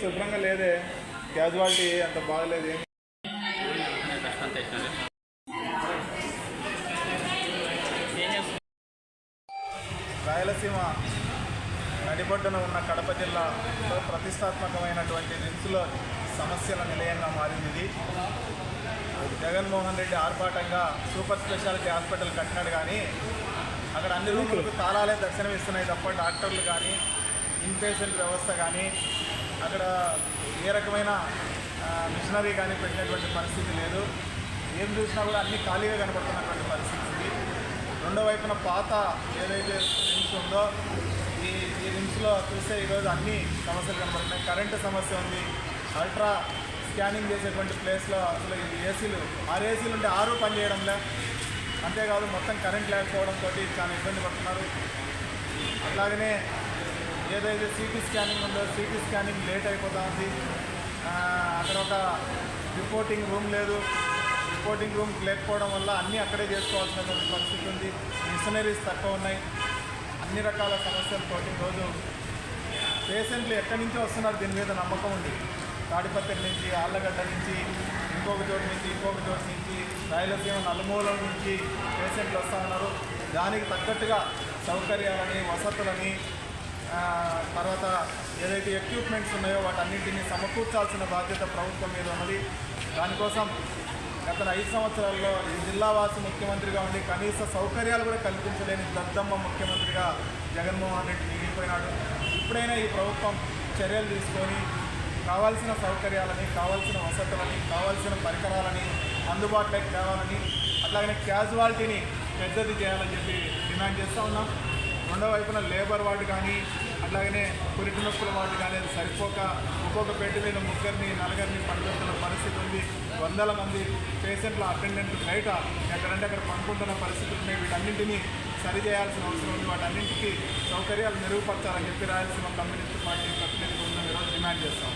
శుభ్రంగా లేదే క్యాజువాలిటీ అంత బాగలేదు. ఏం రాయలసీమ నడిబొడ్డున ఉన్న కడప జిల్లాలో ప్రతిష్టాత్మకమైనటువంటి రిమ్స్లో సమస్యల నిలయంగా మారింది ఇది. జగన్మోహన్ రెడ్డి ఆర్భాటంగా సూపర్ స్పెషాలిటీ హాస్పిటల్ కట్టినాడు కానీ అక్కడ అన్ని రూములకు తాళాలే దర్శనమిస్తున్నాయి తప్ప డాక్టర్లు కానీ ఇన్పేషెంట్ వ్యవస్థ కానీ అక్కడ ఏ రకమైన మిషనరీ కానీ పెట్టినటువంటి పరిస్థితి లేదు. ఏం చూసినా కూడా అన్ని ఖాళీగా కనబడుతున్నటువంటి పరిస్థితి ఉంది. రెండో వైపున పాత ఏదైతే రిమ్స్ ఉందో ఈ ఈ రిమ్స్లో చూస్తే ఈరోజు అన్ని సమస్యలు కనబడుతున్నాయి కరెంటు సమస్య ఉంది. అల్ట్రా స్కానింగ్ చేసేటువంటి ప్లేస్లో అసలు ఈ ఏసీలు ఆరు ఏసీలు ఉంటే ఆరు పని చేయడంలే. అంతేకాదు మొత్తం కరెంట్ లేకపోవడంతో చాలా ఇబ్బంది పడుతున్నారు. అట్లాగనే ఏదైతే సిటీ స్కానింగ్ ఉందో సిటీ స్కానింగ్ లేట్ అయిపోతా ఉంది అక్కడ ఒక రిపోర్టింగ్ రూమ్ లేదు. రిపోర్టింగ్ రూమ్ లేకపోవడం వల్ల అన్నీ అక్కడే చేసుకోవాల్సినటువంటి పరిస్థితి ఉంది. మిషనరీస్ తక్కువ ఉన్నాయి. అన్ని రకాల సమస్యలతో రోజు పేషెంట్లు ఎక్కడి నుంచి వస్తున్నారు దీని మీద నమ్మకం ఉంది. తాడిపత్రి నుంచి ఆళ్ళగడ్డ నుంచి ఇంకొక చోటు నుంచి ఇంకొక చోటు నుంచి రాయలసీమ నలుమూలం నుంచి పేషెంట్లు వస్తూ ఉన్నారు. దానికి తగ్గట్టుగా సౌకర్యాలని వసతులని తర్వాత ఏదైతే ఎక్విప్మెంట్స్ ఉన్నాయో వాటన్నింటినీ సమకూర్చాల్సిన బాధ్యత ప్రభుత్వం మీద ఉన్నది. దానికోసం గత ఐదు సంవత్సరాల్లో ఈ జిల్లావాసి ముఖ్యమంత్రిగా ఉండి కనీస సౌకర్యాలు కూడా కల్పించలేని దద్దమ్మ ముఖ్యమంత్రిగా జగన్మోహన్ రెడ్డి మిగిలిపోయినాడు. ఇప్పుడైనా ఈ ప్రభుత్వం చర్యలు తీసుకొని కావాల్సిన సౌకర్యాలని కావాల్సిన వసతులని కావాల్సిన పరికరాలని అందుబాటులోకి తేవాలని అట్లాగనే క్యాజువాలిటీని పెద్దది చేయాలని చెప్పి డిమాండ్ చేస్తూ ఉన్నాం. రెండో వైపున లేబర్ వార్డు కానీ అట్లాగనే పురిటి నొప్పుల వార్డు కానీ అది సరిపోక ఒక్కొక్క బెడ్ మీద ముగ్గురిని నలుగురిని పనిచేస్తున్న పరిస్థితి ఉంది. వందల మంది పేషెంట్ల అటెండెంట్ బయట ఎక్కడంటే అక్కడ పనుకుంటున్న పరిస్థితులు ఉన్నాయి వీటన్నింటినీ సరిచేయాల్సిన అవసరం ఉంది. వాటన్నింటికీ సౌకర్యాలు మెరుగుపరచాలని చెప్పి రాయలసీమ కమ్యూనిస్ట్ పార్టీ ప్రతినిధి బృందం ఈరోజు డిమాండ్ చేస్తాం